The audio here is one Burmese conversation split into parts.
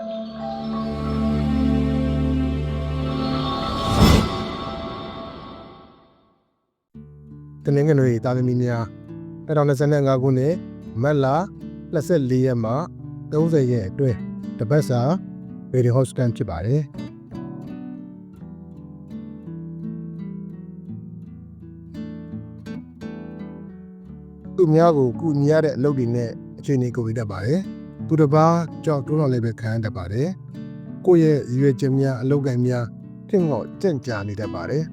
တနင်္ဂနွေတာသမီများ2025ခုနှစ်မတ်လ24ရက်မှ30ရက်အတွင်းတပတ်စာဗီဒီယိုဟော့စတန်ဖြစ်ပါတယ်သူများကိုကုညီရတဲ့အလုပ်တွေနဲ့အခြေအနေကိုပြတတ်ပါတယ် သူတစ်ပါးကြောက်တွန်းတော်လည်းပဲခံရတတ်ပါတယ်ကိုယ့်ရဲ့ရွေချက်များအလုပ်ကိုင်များထင်တော့ကြင့်ကြာနေတတ်ပါတယ်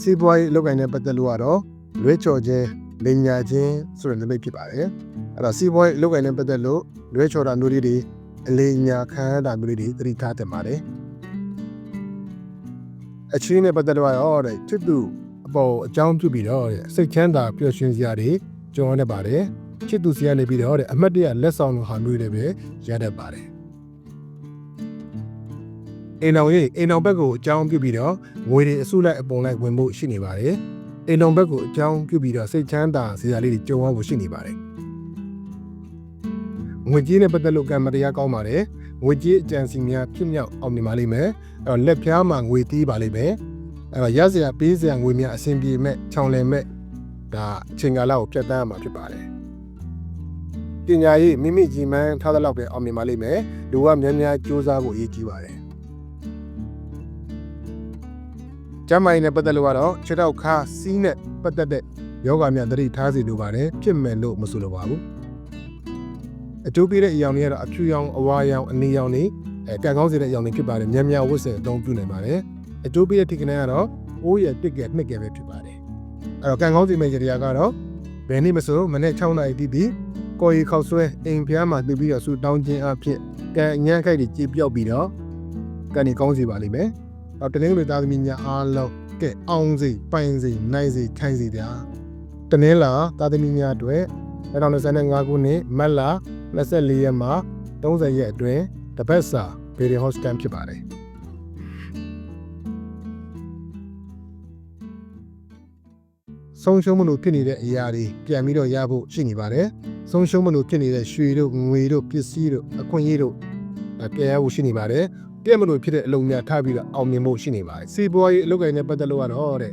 စီးပွားရေးအလုပ်ကိုင်နဲ့ပတ်သက်လို့ကတော့လွဲချော်ခြင်းလိမ်ညာခြင်းဆိုတဲ့နမိတ်ဖြစ်ပါတယ်အဲ့တော့စီးပွားရေးအလုပ်ကိုင်နဲ့ပတ်သက်လို့လွဲချော်တာမျိုးလေးတွေအလိမ်ညာခံရတာမျိုးလေးတွေသတိထားသင့်ပါတယ်အချင်းနဲ့ပတ်သက်လို့ရောတဲ့ချစ်သူအပေါ်အကြောင်းပြုပြီးတော့တဲ့စိတ်ချမ်းသာပျော်ရွှင်စရာတွေကြုံရတတ်ပါတယ် ချစ်သူစီကနေပြီးတော့တဲ့အမတ်တရလက်ဆောင်လိုဟာမျိုးတွေပဲရတတ်ပါတယ်အိမ်တော်ရေးအိမ်တော်ဘက်ကိုအကြောင်းပြုပြီးတော့ငွေတွေအစုလိုက်အပုံလိုက်ဝင်ဖို့ရှိနေပါတယ်အိမ်တော်ဘက်ကိုအကြောင်းပြုပြီးတော့စိတ်ချမ်းသာစရာလေးတွေကြုံရဖို့ရှိနေပါတယ်ငွေကြေးနဲ့ပတ်သက်လို့ကံမတရားကောင်းပါတယ်ငွေကြေးအကြံစီများဖြစ်မြောက်အောင်မြင်ပါလိမ့်မယ်အဲ့တော့လက်ဖျားမှာငွေတီးပါလိမ့်မယ်အဲ့တော့ရစရာပေးစရာငွေများအဆင်ပြေမဲ့ခြောင်လည်မဲ့ဒါအချိန်ကာလကိုပြတ်တန်းရမှာဖြစ်ပါတယ် ပညာရေးမိမိကြီးမှန်းထားသလောက်ပဲအောင်မြင်ပါလိမ့်မယ်လူကများများစူးစမ်းဖို့အရေးကြီးပါတယ်ကျမ်းမာရေးနဲ့ပတ်သက်လို့ကတော့ခြေထောက်ခါစီးနဲ့ပတ်သက်တဲ့ယောဂများသတိထားစီလိုပါတယ်ဖြစ်မယ်လို့မဆိုလိုပါဘူးအတူပြတဲ့အရောင်တွေကတော့အဖြူရောင်အဝါရောင်အနီရောင်တွေအဲကံကောင်းစေတဲ့အရောင်တွေဖြစ်ပါတယ်မြန်မြန်ဝတ်ဆင်အသုံးပြုနိုင်ပါတယ်အတူပြတဲ့ထိကနေ့ကတော့အိုးရတစ်ကဲနှစ်ကဲပဲဖြစ်ပါတယ်အဲ့တော့ကံကောင်းစေမယ့်ကြရာကတော့ဘယ်နေ့မဆိုမနေ့6နာရီတိတိ ကိုရီခောက်ဆွဲအိမ်ဖျားမှာတည်ပြီးတော့ဆူတောင်းခြင်းအဖြစ်ကံအញ្ញမ်းခိုက်တွေကြည်ပြောက်ပြီးတော့ကံဒီကောင်းစေပါလိမ့်မယ်တော့တနင်္ဂနွေသားသမီးများအားလုံးကဲအောင်စီပိုင်စီနိုင်စီခိုင်စီဗျာတနင်္လာသားသမီးများအတွက်2025ခုနှစ်မတ်လ24ရက်မှ30ရက်အတွင်းတပတ်စာဗီဒီယိုဟော့စတန်ဖြစ်ပါတယ် ဆုံးရှုံးမလို့ဖြစ်နေတဲ့အရာတွေပြန်ပြီးတော့ရဖို့ရှိနေပါတယ်ဆုံးရှုံးမလို့ဖြစ်နေတဲ့ရွှေတို့ငွေတို့ပစ္စည်းတို့အခွင့်အရေးတို့အဲပြန်ရဖို့ရှိနေပါတယ်ပြည့်မလို့ဖြစ်တဲ့အလုပ်များထားပြီးတော့အောင်မြင်ဖို့ရှိနေပါတယ်စီးပွားရေးအလုပ်ကိုင်နဲ့ပတ်သက်လို့ကတော့တဲ့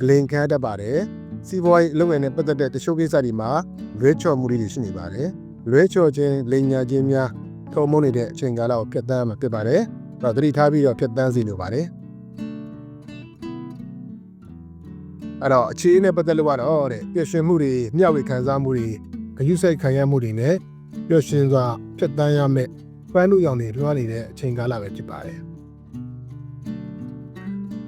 ဂလင်ခါတတ်ပါတယ်စီးပွားရေးအလုပ်ကိုင်နဲ့ပတ်သက်တဲ့တချို့ကိစ္စတွေမှာလွဲချော်မှုတွေရှိနေပါတယ်လွဲချော်ခြင်းလိမ်ညာခြင်းများထုံမုန်းနေတဲ့အချိန်ကာလကိုဖျက်ဆီးမှာဖြစ်ပါတယ်အဲ့တော့သတိထားပြီးတော့ဖျက်ဆီးစီလိုပါတယ် အဲ့တော့အခြေအနေနဲ့ပတ်သက်လို့ကတော့တဲ့ပျော်ရွှင်မှုတွေမျှဝေခံစားမှုတွေဂရုစိုက်ခံရမှုတွေနဲ့ပျော်ရွှင်စွာဖျက်ဆီးရမယ့်ပန်းလူရောင်တွေလွှားနေတဲ့အချိန်ကာလပဲဖြစ်ပါတယ်။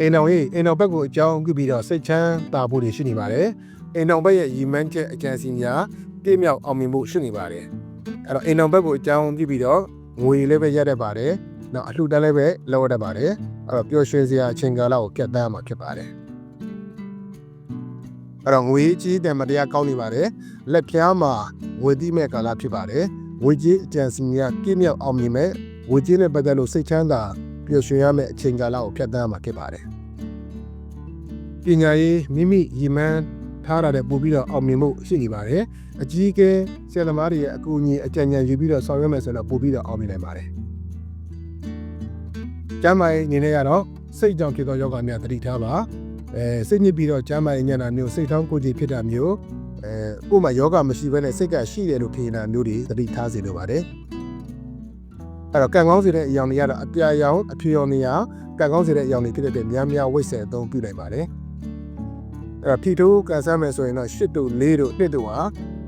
အိမ်တော်ရေးအိမ်တော်ဘက်ကိုအကြောင်းပြုပြီးတော့စိတ်ချမ်းသာဖို့တွေရှိနေပါတယ်။အိမ်တော်ဘက်ရဲ့ရည်မှန်းချက်အကြံစီများပြည့်မြောက်အောင်မြင်ဖို့ရှိနေပါတယ်။အဲ့တော့အိမ်တော်ဘက်ကိုအကြောင်းပြုပြီးတော့ငွေလည်းပဲရတတ်ပါတယ်။နောက်အလှူတန်းလည်းပဲလောက်ရတတ်ပါတယ်။အဲ့တော့ပျော်ရွှင်စရာအချိန်ကာလကိုပြတ်သားမှာဖြစ်ပါတယ်။ အဲ့တော့ငွေကြီးတယ်မတရားကောင်းနေပါတယ်။လက်ဖြားမှာငွေတိမဲ့ကာလဖြစ်ပါတယ်။ဝေကြီးအကြံစီများပြည့်မြောက်အောင်မြင်မဲ့ဝေကြီးနဲ့ပတ်သက်လို့စိတ်ချမ်းသာပျော်ရွှင်ရမယ့်အချိန်ကာလကိုဖြတ်သန်းမှာဖြစ်ပါတယ်။ပညာရေးမိမိရည်မှန်းထားရတဲ့ပို့ပြီးတော့အောင်မြင်မှုရှိနေပါတယ်။အကြီးအကဲဆရာသမားတွေရဲ့အကူအညီအကြံဉာဏ်ယူပြီးတော့ဆောင်ရွက်မယ်ဆိုတော့ပို့ပြီးတော့အောင်မြင်နိုင်ပါတယ်။ကျမ်းမာရေးအနေနဲ့ကတော့စိတ်ကြောင့်ဖြစ်သောယောဂများသတိထားပါ။ အဲစိတ်ညစ်ပြီးတော့ကျမ်းမာရေးညံ့တာမျိုးစိတ်ထောင်းကိုယ်ကြီးဖြစ်တာမျိုးအဲကို့မှာယောဂမရှိဘဲနဲ့စိတ်ကရှိတယ်လို့ထင်တာမျိုးတွေသတိထားစေလိုပါတယ်အဲ့တော့ကံကောင်းစေတဲ့အရောင်တွေကတော့အပြာရောင်အဖြူရောင်တွေကကံကောင်းစေတဲ့အရောင်တွေဖြစ်တဲ့အတွက်များများဝိတ်ဆယ်အသုံးပြုနိုင်ပါတယ်အဲ့တော့ဖြီထိုးကန်ဆန်းမယ်ဆိုရင်တော့၈တို့၄တို့၁တို့ဟာ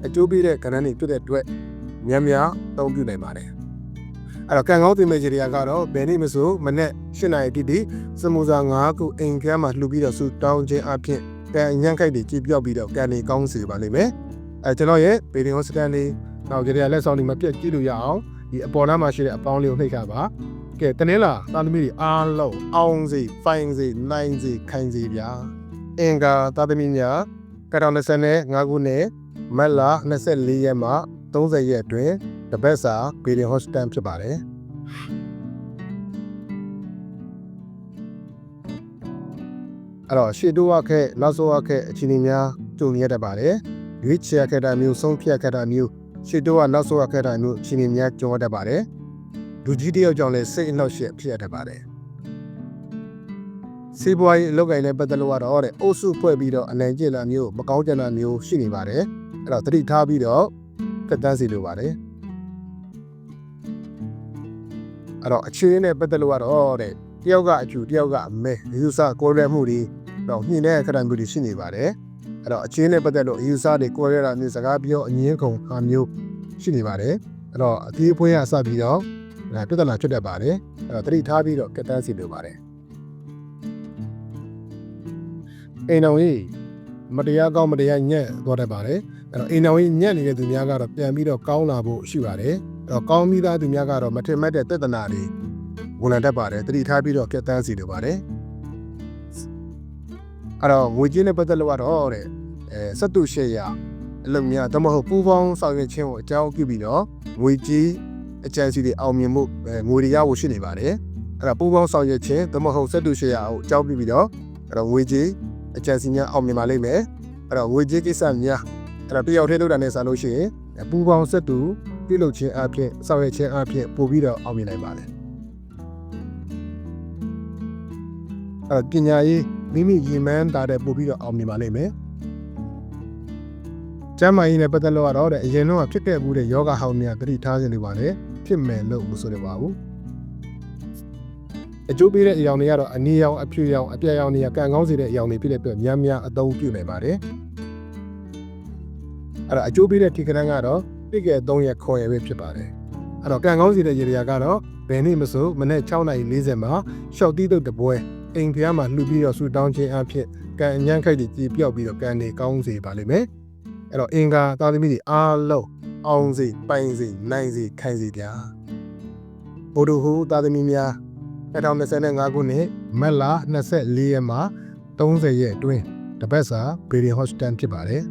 အကျိုးပေးတဲ့ကဏ္ဍတွေဖြစ်တဲ့အတွက်များများအသုံးပြုနိုင်ပါတယ် အဲ့တော့ကံကောင်းတင်မဲ့ကြရာကတော့ဘယ်နည်းမဆိုမနေ့၈နာရီတိတိစမူစာ၅ခုအိမ်ကမ်းမှာလှူပြီးတော့ဆူတောင်းခြင်းအဖြစ်ကံအညံ့ခိုက်တွေကြည်ပြောက်ပြီးတော့ကံတွေကောင်းစေပါလိမ့်မယ်အဲကျွန်တော်ရဲ့ဗီဒီယိုစတန်လေးနောက်ကြရလက်ဆောင်တွေမပြတ်ကြည့်လို့ရအောင်ဒီအပေါ်နားမှာရှိတဲ့အပေါင်းလေးကိုနှိပ်ခါပါကဲတနင်္လာသားသမီးတွေအားလုံးအောင်စီဖိုင်စီနိုင်စီခိုင်စီဗျာအင်္ဂါသားသမီးများ2025ခုနှစ်မတ်လ24ရက်မှ30ရက်အတွင်း တပတ်စာဗီဒီယိုဟော့စတန်ဖြစ်ပါတယ်အဲ့တော့ရှေ့တိုးရခဲ့နောက်ဆုံးရခဲ့အခြေအနေများကြုံရတတ်ပါတယ်ရွေးချယ်ခဲ့တာမျိုးဆုံးဖြတ်ခဲ့တာမျိုးရှေ့တော့ကနောက်ဆုံးရခဲ့တာမျိုးရှင်နေများကြောတတ်ပါတယ်လူကြီးတယောက်ကြောင့်လည်းစိတ်အနှောက်အယှက်ဖြစ်ရတတ်ပါတယ်စေးပွားရေးအလုပ်ကိုင်နဲ့ပတ်သက်လို့ကတော့တဲ့အုပ်စုဖွဲ့ပြီးတော့အနိုင်ကျင့်လာမျိုးမကောင်းကြတာမျိုးရှိနေပါတယ်အဲ့တော့သတိထားပြီးတော့ဖက်တန်းစီလိုပါတယ် အဲ့တော့အခြေအနေနဲ့ပတ်သက်လို့ကတော့တဲ့တယောက်ကအကျူတယောက်ကအမဲဒီဥစားကိုရဲမှုတွေတော့ညှိတဲ့ခရံမှုတွေရှိနေပါတယ်အဲ့တော့အခြေအနေနဲ့ပတ်သက်လို့အယူဆတွေကိုရဲတာမျိုးစကားပြောအငင်းခုံအမျိုးရှိနေပါတယ်အဲ့တော့အသေးအဖွဲရစပြီးတော့အဲပြဿနာဖြစ်တတ်ပါတယ်အဲ့တော့သတိထားပြီးတော့ကက်တန်းစီလိုပါတယ်အိမ်တော်ကြီးမတရားကောင်းမတရားညံ့သွားတတ်ပါတယ်အဲ့တော့အိမ်တော်ကြီးညံ့နေတဲ့သူများကတော့ပြန်ပြီးတော့ကောင်းလာဖို့ရှိပါတယ်အဲ့ တော့ကောင်းပြီးသားသူများကတော့မထင်မှတ်တဲ့ပြဿနာတွေဝင်လာတတ်ပါတယ်သတိထားပြီးတော့ကက်တန်းစီလိုပါတယ်အဲ့တော့ငွေကြေးနဲ့ပတ်သက်လို့ကတော့တဲ့အဲစက်တုရှေ့ရအလုံးများတမဟုတ်ပူပေါင်းဆောင်ရွက်ခြင်းကိုအကြောင်းပြုပြီးတော့ငွေကြေးအကြံစီတွေအောင်မြင်မှုအဲငွေတွေရဖို့ရှိနေပါတယ်အဲ့ဒါပူပေါင်းဆောင်ရွက်ခြင်းတမဟုတ်စက်တုရှေ့ရကိုအကြောင်းပြုပြီးတော့အဲ့တော့ငွေကြေးအကြံစီများအောင်မြင်ပါလိမ့်မယ်အဲ့တော့ငွေကြေးကိစ္စများအဲ့တော့တယောက်တည်းလုပ်တာနဲ့ဆိုလို့ရှိရင်ပူပေါင်းစက်တူ ပြုလုပ်ခြင်းအပြင်ဆောင်ရွက်ခြင်းအပြင်ပို့ပြီးတော့အောင်မြင်နိုင်ပါတယ်အဲ့တော့ပညာရေးမိမိရည်မှန်းတာတဲ့ပို့ပြီးတော့အောင်မြင်ပါလိမ့်မယ်ကျမ်းမာရေးနဲ့ပတ်သက်လို့ကတော့တဲ့အရင်တော့ဖြစ်ခဲ့မှုတဲ့ယောဂဟောင်းများသတိထားခြင်းတွေပါလေဖြစ်မယ်လို့မဆိုရပါဘူးအကျိုးပေးတဲ့အရောင်တွေကတော့အနီရောင်အဖြူရောင်အပြာရောင်တွေကကံကောင်းစေတဲ့အရောင်တွေဖြစ်တဲ့အတွက်များများအသုံးပြုနိုင်ပါတယ်အဲ့ဒါအကျိုးပေးတဲ့ထိကရန်ကတော့ တိကျ3ရက်ခွန်ရက်ပဲဖြစ်ပါတယ်အဲ့တော့ကံကောင်းစေတဲ့ရေရာကတော့ဘယ်နေ့မဆိုမနေ့6:40မှာရှော့တီးတုတ်တပွဲအိမ်ဖျားမှာလှူပြီးတော့ဆူတောင်းခြင်းအဖြစ်ကံအញ្ញမ်းခိုက်တွေကြည်ပြောက်ပြီးတော့ကံတွေကောင်းစေပါလိမ့်မယ်အဲ့တော့အင်္ဂါသာသမီတွေအားလုံးအောင်စေပိုင်စေနိုင်စေခိုင်စေဗျာဘုဒ္ဓဟူသာသမီများ2025ခုနှစ်မက်လာ24ရက်မှာ30ရက်အတွင်းတပတ်စာဘေရီဟော့စတန်ဖြစ်ပါတယ်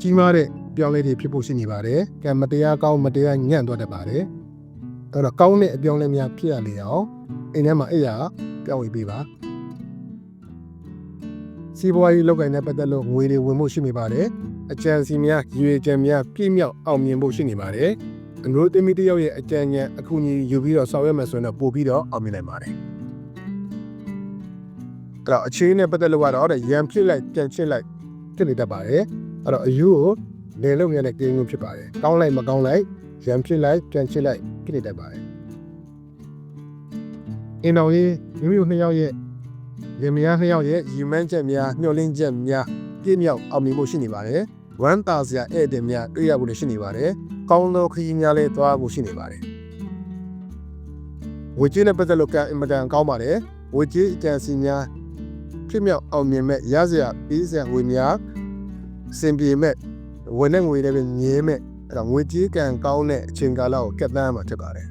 ကြီးမားတဲ့ပြောင်းလဲတွေဖြစ်ဖို့ရှိနေပါတယ်ကံမတရားကောင်းမတရားညံ့သွားတတ်ပါတယ်အဲ့တော့ကောင်းတဲ့အပြောင်းလဲများဖြစ်ရလေအောင်အိမ်ထဲမှာအဲ့ရပြောင်းဝေးပေးပါစီးပွားရေးလုပ်ကိုင်တဲ့ပတ်သက်လို့ငွေတွေဝင်ဖို့ရှိနေပါတယ်အကြံစီများရွေကြံများပြည့်မြောက်အောင်မြင်ဖို့ရှိနေပါတယ်အမျိုးသမီးတစ်ယောက်ရဲ့အကြံဉာဏ်အခုညီယူပြီးတော့ဆောင်ရွက်မယ်ဆိုရင်တော့ပို့ပြီးတော့အောင်မြင်နိုင်ပါတယ်အဲ့တော့အခြေအနေနဲ့ပတ်သက်လို့ကတော့ရံဖြစ်လိုက်ပြန်ဖြစ်လိုက်ဖြစ်နေတတ်ပါတယ် အဲ့တော့အယူကိုလေလုံးရတဲ့ကိန်းမျိုးဖြစ်ပါတယ်ကောင်းလိုက်မကောင်းလိုက်ရံဖြစ်လိုက်ပြန်ဖြစ်လိုက်ဖြစ်နေတတ်ပါတယ်အင်းတော်ကြီးမိမိတို့နှစ်ယောက်ရဲ့ရင်မယားနှစ်ယောက်ရဲ့ရီမန်းချက်များညှော်လင်းချက်များပြည့်မြောက်အောင်မြင်ဖို့ရှိနေပါတယ်ဝမ်းသာစရာဧည့်သည်များတွေ့ရဖို့လည်းရှိနေပါတယ်ကောင်းသောခရီးများလည်းသွားဖို့ရှိနေပါတယ်ဝေကြီးနဲ့ပတ်သက်လို့ကအင်မတန်ကောင်းပါတယ်ဝေကြီးအကြံစီများဖြစ်မြောက်အောင်မြင်မဲ့ရစရာပြီးစရာဝေများ စင်ပြေမဲ့ဝင်တဲ့ငွေတွေပဲမြဲမဲ့အဲ့တော့ငွေကြီးကံကောင်းတဲ့အချိန်ကာလကိုကက်သန်းမှာဖြစ်ပါတယ်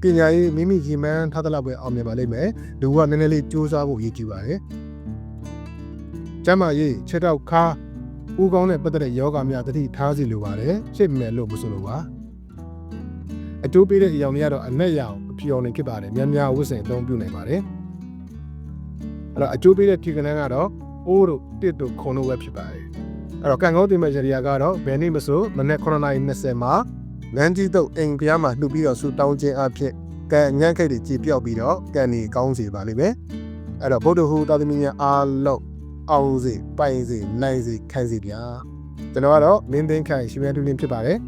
ပညာရေးမိမိကြီးမှန်းထားသလောက်ပဲအောင်မြင်ပါလိမ့်မယ်လူကနည်းနည်းလေးစူးစမ်းဖို့ရည်ကြည်ပါတယ်ကျမ်းမာရေးချက်တော့ခါဦးကောင်းတဲ့ပတ်သက်တဲ့ယောဂများတတိထားစီလိုပါတယ်ဖြစ်မယ်လို့မဆိုလိုပါအတိုးပေးတဲ့အရောင်တွေကတော့အနက်ရောင်အဖြူရောင်တွေဖြစ်ပါတယ်များများဝတ်ဆင်အသုံးပြုနိုင်ပါတယ်အဲ့တော့အကျိုးပေးတဲ့ထိကနန်းကတော့ အိုးတို့တစ်တို့ခုံတို့ပဲဖြစ်ပါတယ်အဲ့တော့ကံကောင်းတင်မဲ့ရေရာကတော့ဘယ်နေ့မဆိုမနေ့9:20မှာလန်တီတုတ်အိမ်ဖျားမှာလှူပြီးတော့ဆူတောင်းခြင်းအဖြစ်ကံညံ့ခိတ်တွေကြည်ပြောက်ပြီးတော့ကံဒီကောင်းစီပါလိမ့်မယ်အဲ့တော့ဗုဒ္ဓဟူသာသမီများအားလုံးအောင်စီပိုင်စီနိုင်စီခိုင်စီဗျာကျွန်တော်ကတော့မင်းသိန်းခိုင်ရှင်ရတူလင်းဖြစ်ပါတယ်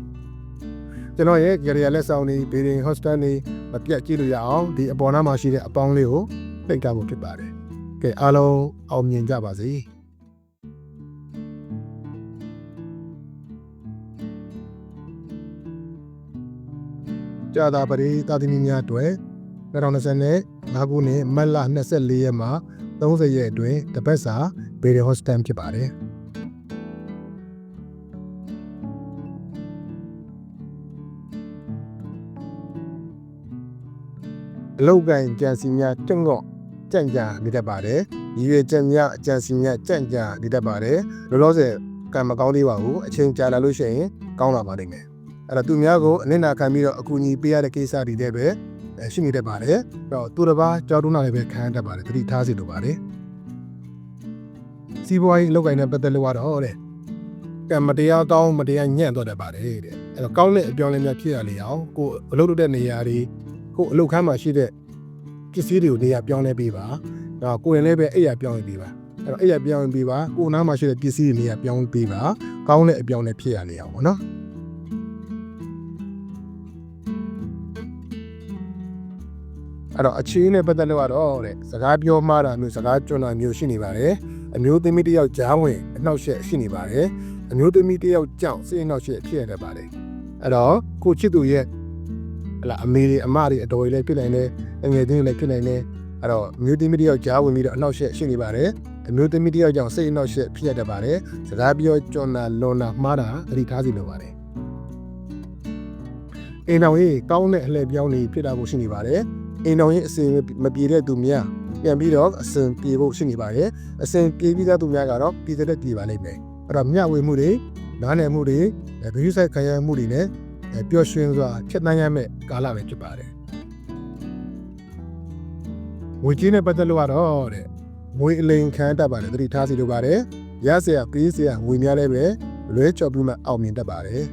ကျွန်တော်ရဲ့ career လက်ဆောင်တွေ building hostel တွေမပြတ်ကြည့်လို့ရအောင်ဒီအပေါ်နားမှာရှိတဲ့အပေါင်းလေးကိုနှိပ်ထားဖို့ဖြစ်ပါတယ် ကဲအားလုံးအောင်မြင်ကြပါစေကြာတာပရိသာသမီများအတွက်2025ခုနှစ်မတ်လ24ရက်မှာ30ရက်အတွင်းတပတ်စာဘေရီဟော့စတန်ဖြစ်ပါတယ်အလောက်ကန်ကြံစီများတင့် ကော့ကြံ့ကြာနေတတ်ပါတယ်။ရည်ရွယ်ချက်များအကြံစီများကြံ့ကြာနေတတ်ပါတယ်။လောလောဆယ်ကံမကောင်းသေးပါဘူး။အချိန်ကြာလာလို့ရှိရင်ကောင်းလာပါလိမ့်မယ်။အဲ့တော့သူများကိုအနစ်နာခံပြီးတော့အကူအညီပေးရတဲ့ကိစ္စတွေတဲ့ပဲရှိနေတတ်ပါတယ်။အဲ့တော့သူတစ်ပါးကြောက်တုံးလာလည်းပဲခံရတတ်ပါတယ်။သတိထားစီလိုပါတယ်။စီးပွားရေးအလုပ်ကိုင်းနဲ့ပတ်သက်လို့ကတော့တဲ့ကံမတရားကောင်းမတရားညံ့တော့တတ်ပါတယ်တဲ့အဲ့တော့ကောင်းတဲ့အပြောင်းအလဲများဖြစ်ရလေအောင်ကိုယ်အလုပ်လုပ်တဲ့နေရာတွေကိုယ်အလုပ်ခန်းမှာရှိတဲ့ ပစ္စည်းတွေကိုနေရာပြောင်းလဲပေးပါတော့ကိုယ်ရင်လည်းပဲအဲ့ရပြောင်းလဲပေးပါအဲ့တော့အဲ့ရပြောင်းလဲပေးပါကိုယ်နားမှာရှိတဲ့ပစ္စည်းတွေနေရာပြောင်းပေးပါကောင်းတဲ့အပြောင်းအလဲဖြစ်ရလေအောင်ပေါ့နော်အဲ့တော့အခြေအနေနဲ့ပတ်သက်လို့ကတော့တဲ့စကားပြောမှားတာမျိုးစကားကျွမ်းတာမျိုးရှိနေပါတယ်အမျိုးသမီးတစ်ယောက်ကြားဝင်အနှောက်အယှက်ရှိနေပါတယ်အမျိုးသမီးတစ်ယောက်ကြောင့်စိတ်အနှောက်အယှက်ဖြစ်ရတတ်ပါတယ်အဲ့တော့ကိုချစ်သူရဲ့ ဟလာအမေတွေအမတွေအတော်ကြီးလည်းဖြစ်နိုင်တယ်အငယ်ချင်းတွေလည်းဖြစ်နိုင်တယ်အဲ့တော့အမျိုးသမီးတစ်ယောက်ကြားဝင်ပြီးတော့အနှောက်အယှက်ရှိနေပါတယ်အမျိုးသမီးတစ်ယောက်ကြောင့်စိတ်အနှောက်အယှက်ဖြစ်ရတတ်ပါတယ်စကားပြောကျွမ်းတာလွန်တာမှားတာသတိထားစီလိုပါတယ်အိမ်တော်ကြီးကောင်းတဲ့အလှည့်ပြောင်းနေဖြစ်တာကိုရှိနေပါတယ်အိမ်တော်ကြီးအစီမပြေတဲ့သူများပြန်ပြီးတော့အစဉ်ပြေဖို့ရှိနေပါတယ်အစဉ်ပြေပြီးသားသူများကတော့ပြည်သက်ပြေပါလိမ့်မယ်အဲ့တော့မျှဝေမှုတွေနားနယ်မှုတွေဗီဒီယိုဆိုင်ခံရမှုတွေနဲ့ ပျော်ရွှင်စွာဖြတ်သန်းရမယ့်ကာလပဲဖြစ်ပါတယ်ငွေကြေးနဲ့ပတ်သက်လို့ကတော့တဲ့ငွေအလိန်ခံတတ်ပါတယ်သတိထားစီလိုပါတယ်ရစရာပေးစရာငွေများလည်းပဲလွဲချော်ပြီးမှအောင်မြင်တတ်ပါတယ်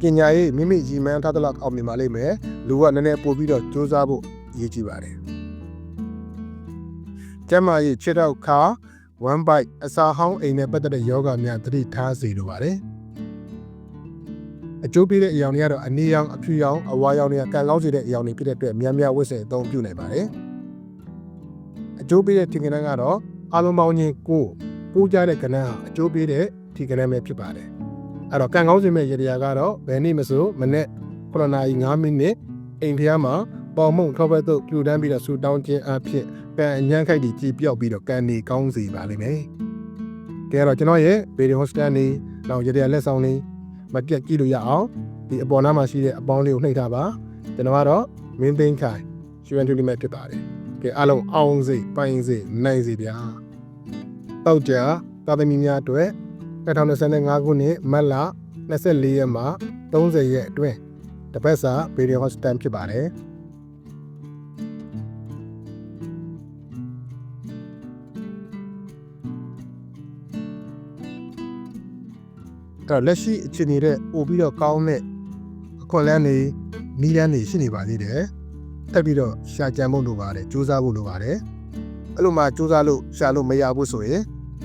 ပညာရေးမိမိရည်မှန်းထားသလောက်အောင်မြင်ပါလိမ့်မယ်လူကနည်းနည်းပို့ပြီးတော့စူးစမ်းဖို့အရေးကြီးပါတယ်ကျမရေးခြေထောက်ခါ one bite အစာဟောင်းအိမ်နဲ့ပတ်သက်တဲ့ယောဂများသတိထားစီလိုပါတယ် အကျိုးပေးတဲ့အရာတွေကတော့အနည်းရောင်အဖြူရောင်အဝါရောင်တွေကကန်ကောင်းစေတဲ့အရာတွေဖြစ်တဲ့အတွက်များများဝတ်ဆင်အသုံးပြုနိုင်ပါတယ်အကျိုးပေးတဲ့ထင်ကနန်းကတော့အလုံးပေါင်းချင်းကိုပိုးကြတဲ့ကဏ္ဍဟာအကျိုးပေးတဲ့ထင်ကနန်းပဲဖြစ်ပါတယ်အဲ့တော့ကန်ကောင်းစေမဲ့ရေတရာကတော့ဘယ်နည်းမဆိုမနေ့9နာရီ9မိနစ်အိမ်ဖျားမှာပေါ်မုံထောက်ဘက်သို့ပြူတန်းပြီးတော့ဆူတောင်းခြင်းအဖြစ်ကံအញ្ញမ်းခိုက်တီကြည်ပြောက်ပြီးတော့ကံနေကောင်းစေပါလိမ့်မယ်။ကဲတော့ကျွန်တော်ရဲ့ video hostel နေနောက်ရတဲ့လက်ဆောင်လေး မပြတ်ကြည့်လို့ရအောင်ဒီအပေါ်နားမှာရှိတဲ့အပေါင်းလေးကိုနှိပ်ထားပါကျွန်တော်ကတော့မင်းသိန်းခိုင်ရွှေထူလိမဲ့ဖြစ်ပါတယ်။ကဲအားလုံးအောင်စိပိုင်စိနိုင်စိဗျာ။တောက်ကြသာသမီများအတွက်2025ခုနှစ်မတ်လ24ရက်မှ30ရက်အတွင်းတပတ်စာ video hostel ဖြစ်ပါတယ်။ တော့လက်ရှိအခြေအနေတဲ့ပို့ပြီးတော့ကောင်းတဲ့အခွင့်အလန်းတွေနီးလန်းတွေရှိနေပါသေးတယ်။တက်ပြီးတော့ရှာကြံဖို့လိုပါတယ်စူးစမ်းဖို့လိုပါတယ်။အဲ့လိုမှစူးစမ်းလို့ရှာလို့မရဘူးဆိုရင်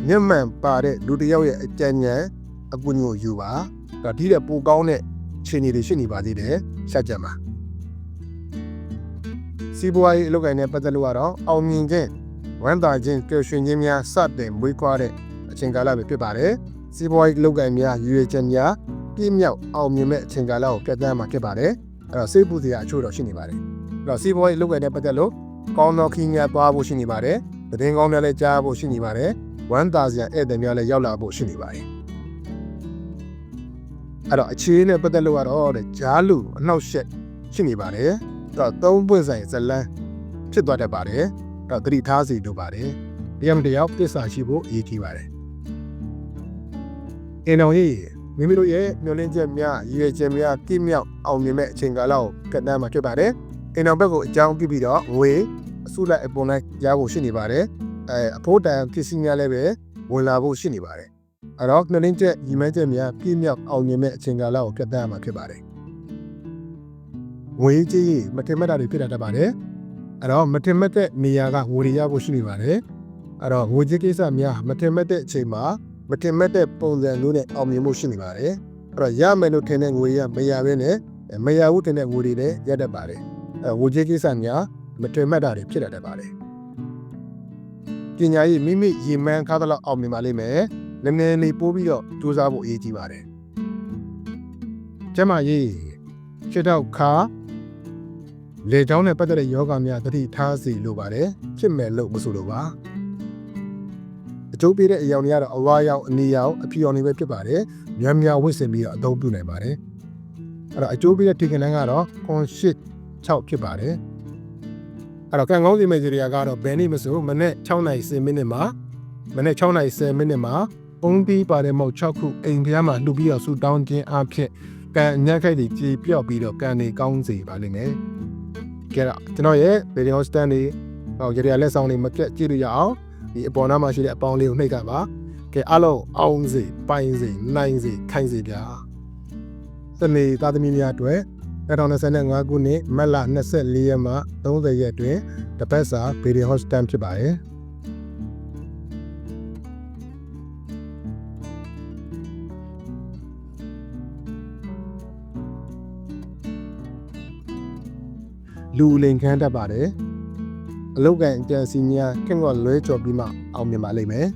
မျက်မှန်ပါတဲ့လူတစ်ယောက်ရဲ့အကြံဉာဏ်အကူအညီကိုယူပါ။ဒါဒီတဲ့ပိုကောင်းတဲ့အခြေအနေတွေရှိနေပါသေးတယ်ရှာကြံပါ။စီးပွားရေးအလုပ်ကိုင်းနဲ့ပတ်သက်လို့ကတော့အောင်မြင်ခြင်းဝမ်းသာခြင်းကြွရှင်ခြင်းများစတင်မွေးဖွားတဲ့အချိန်ကာလပဲဖြစ်ပါတယ်။ စီးပွားရေးလုပ်ကိုင်များရွေချက်များပြည့်မြောက်အောင်မြင်မဲ့အချိန်ကာလကိုပြတ်သန်းမှာဖြစ်ပါတယ်အဲ့တော့စိတ်ပူစရာအချို့တော့ရှိနေပါတယ်အဲ့တော့စီးပွားရေးလုပ်ကိုင်တဲ့ပတ်သက်လို့ကောင်းသောခီးများသွားဖို့ရှိနေပါတယ်သတင်းကောင်းများလည်းကြားဖို့ရှိနေပါတယ်ဝမ်းသာစရာဧည့်သည်များလည်းရောက်လာဖို့ရှိနေပါတယ်အဲ့တော့အခြေအနေနဲ့ပတ်သက်လို့ကတော့တဲ့ဂျားလူအနှောက်အယှက်ရှိနေပါတယ်အဲ့တော့သုံးပွင့်ဆိုင်ဇလန်းဖြစ်သွားတတ်ပါတယ်အဲ့တော့သတိထားစီလိုပါတယ်တရားမတရားသစ္စာရှိဖို့အရေးကြီးပါတယ် အင်တော်ကြီးမိမိတို့ရဲ့မျောလင်းချက်များရည်ရွယ်ချက်များပြည့်မြောက်အောင်မြင်မဲ့အချိန်ကာလကိုကတ်တမ်းမှာဖြစ်ပါတယ်။အင်တော်ဘက်ကိုအကြောင်းပြုပြီးတော့ငွေအစုလိုက်အပုံလိုက်ရဖို့ရှိနေပါတယ်။အဲအဖို့တန်ပစ္စည်းများလည်းပဲဝင်လာဖို့ရှိနေပါတယ်။အဲတော့မျောလင်းချက်ရည်မှန်းချက်များပြည့်မြောက်အောင်မြင်မဲ့အချိန်ကာလကိုကတ်တမ်းမှာဖြစ်ပါတယ်။ငွေကြီးမထင်မှတ်တာတွေဖြစ်တတ်ပါတယ်။အဲတော့မထင်မှတ်တဲ့နေရာကငွေတွေရဖို့ရှိနေပါတယ်။အဲတော့ငွေကြီးကိစ္စများမထင်မှတ်တဲ့အချိန်မှာ မတင်မဲ့တဲ့ပုံစံမျိုးနဲ့အောင်မြင်မှုရှိနေပါတယ်အဲ့တော့ရမယ်လို့ထင်တဲ့ငွေရမရဘဲနဲ့မရဘူးထင်တဲ့ငွေတွေလည်းရတတ်ပါတယ်အဲငွေကြေးကိစ္စများမတင်မဲ့တာတွေဖြစ်တတ်ပါတယ်ပညာရေးမိမိရည်မှန်းကားတဲ့လောက်အောင်မြင်ပါလိမ့်မယ်နည်းနည်းလေးပိုးပြီးတော့စူးစမ်းဖို့အရေးကြီးပါတယ်ကျမကြီးခြေထောက်ခါလေချောင်းနဲ့ပတ်သက်တဲ့ယောဂများတတိထားစီလိုပါတယ်ဖြစ်မယ်လို့မဆိုလိုပါ အကျိုးပေးတဲ့အရောင်တွေကတော့အဝါရောင်အနီရောင်အဖြူရောင်တွေပဲဖြစ်ပါတယ်။များများဝတ်ဆင်ပြီးတော့အသုံးပြုနိုင်ပါတယ်။အဲ့တော့အကျိုးပေးတဲ့ထိကနန်းကတော့ခွန်ရှစ်6ဖြစ်ပါတယ်။အဲ့တော့ကံကောင်းစီမဲ့ဂျရီယာကတော့ဘယ်နေ့မဆိုမနေ့6နိုင်10မိနစ်မှာမနေ့6နိုင်10မိနစ်မှာပုံပြီးပါတယ်မဟုတ်6ခုအိမ်ဖျားမှာလှူပြီးတော့ဆူတောင်းခြင်းအဖြစ်ကံညက်ခိုက်တွေကြေပြော့ပြီးတော့ကံတွေကောင်းစေပါလိမ့်မယ်။ကဲတော့ကျွန်တော်ရဲ့ video stand တွေဟောရေရလက်ဆောင်လေးမပြတ်ကြည့်လို့ရအောင် ဒီအပေါ်နားမှာရှိတဲ့အပေါင်းလေးကိုနှိပ်ကပါကဲအားလုံးအောင်စေပိုင်စေနိုင်စေခိုင်းစေဗျာစနေသားသမီးများအတွက်2025ခုနှစ်မတ်လ24ရက်မှ30ရက်တွင်တပတ်စာဗီဒီယိုဟော့စတန်ဖြစ်ပါတယ်လူလိန်ခမ်းတတ်ပါတယ် အလုတ်ကန်အကြံစီများခင့်ကောလွဲကြော်ပြီးမှအောင်မြင်ပါလိမ့်မယ်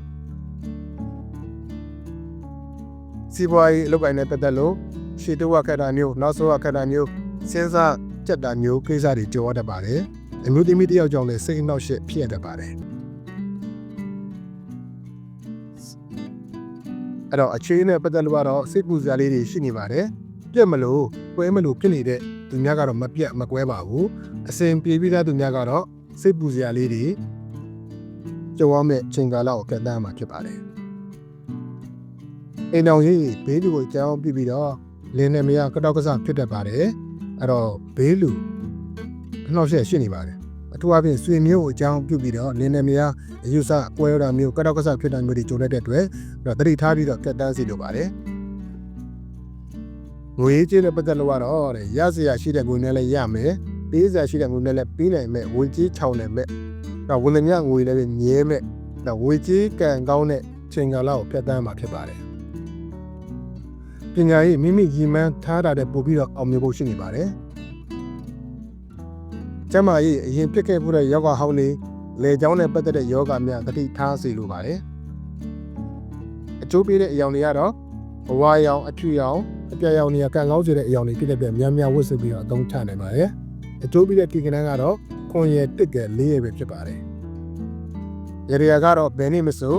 စီးပွားရေးအလုတ်ကန်နဲ့ပတ်သက်လို့ရှေ့တော့ခက်တာမျိုးနောက်ဆုံးခက်တာမျိုးစဉ်းစားကြက်တာမျိုးကိစ္စတွေကြော်ရတတ်ပါတယ်အမျိုးသမီးတစ်ယောက်ကြောင့်လည်းစိတ်အနှောက်အယှက်ဖြစ်ရတတ်ပါတယ်အဲ့တော့အခြေအနေနဲ့ပတ်သက်လို့ကတော့စိတ်ပူစရာလေးတွေရှိနေပါတယ်ပြက်မလို့ကွဲမလို့ဖြစ်နေတဲ့သူများကတော့မပြက်မကွဲပါဘူးအစဉ်ပြေပြီးသားသူများကတော့ စိတ်ပူစရာလေးတွေကြော်ရမယ့်ချိန်ကာလကိုကန့်သတ်မှာဖြစ်ပါတယ်အိမ်တော်ကြီးဘေးလူကိုကြောင်းပြပြီးတော့လင်းနေမရကတော့ကစားဖြစ်တတ်ပါတယ်အဲ့တော့ဘေးလူအနှောက်အယှက်ရှိနေပါတယ်အထူးအဖြင့်ဆွေမျိုးကိုအကြောင်းပြုပြီးတော့လင်းနေမရအယူဆကွဲရတာမျိုးကတော့ကစားဖြစ်တာမျိုးတွေကြုံတဲ့အတွက်တော့တတိထားပြီးတော့ကတ်တန်းစီလိုပါတယ်ငွေကြေးနဲ့ပတ်သက်လို့ကတော့တဲ့ရစရာရှိတဲ့ငွေနဲ့လည်းရမယ် ပေးစရာရှိတဲ့ငွေနဲ့လည်းပေးနိုင်မယ်ငွေကြေးချောင်းနိုင်မယ်တော့ဝန်ထမ်းငွေလည်းမြဲမယ်တော့ငွေကြေးကံကောင်းတဲ့ချိန်ကာလကိုဖြတ်တန်းမှာဖြစ်ပါတယ်ပညာရေးမိမိရည်မှန်းထားတာတဲ့ပို့ပြီးတော့အောင်မြင်ဖို့ရှိနေပါတယ်ကျမကြီးအရင်ပြစ်ခဲ့မှုတဲ့ယောဂဟောင်းလေးလေချောင်းနဲ့ပတ်သက်တဲ့ယောဂများတတိထားစီလိုပါတယ်အကျိုးပေးတဲ့အယောင်တွေကတော့ဘဝရောင်အထူရောင်အပြရောင်တွေကကံကောင်းစေတဲ့အယောင်တွေဖြစ်တဲ့ပြများများဝတ်ဆပြီးတော့အသုံးချနိုင်ပါတယ် အကျိုးပေးတဲ့ကိကနန်းကတော့ခွန်ရတစ်ကဲလေးရပဲဖြစ်ပါတယ်ရရကတော့ဘယ်နည်းမဆို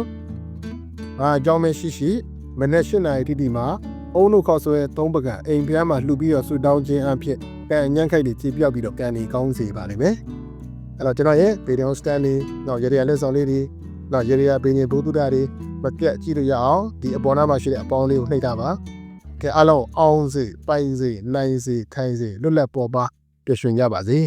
အာအကြောင်းမရှိရှိမနေ့၈နာရီတိတိမှာအုံတို့ခေါက်ဆွဲသုံးပကံအိမ်ပြားမှာလှူပြီးတော့ဆူတောင်းခြင်းအဖြစ်ကံညံ့ခိုက်တွေကြည်ပြောက်ပြီးတော့ကံနေကောင်းစေပါလိမ့်မယ်အဲ့တော့ကျွန်တော်ရဲ့ဗီဒီယိုစတန်လေးတော့ရရလက်ဆောင်လေးတွေတော့ရရပင်ရင်ဘုသူဒ္ဓတွေမပြတ်ကြည့်လို့ရအောင်ဒီအပေါ်နားမှာရှိတဲ့အပေါင်းလေးကိုနှိပ်တာပါကဲအားလုံးအောင်စေပိုင်စေနိုင်စေခိုင်စေလွတ်လပ်ပေါ်ပါ ပြည့်ရွှင်ကြပါစေ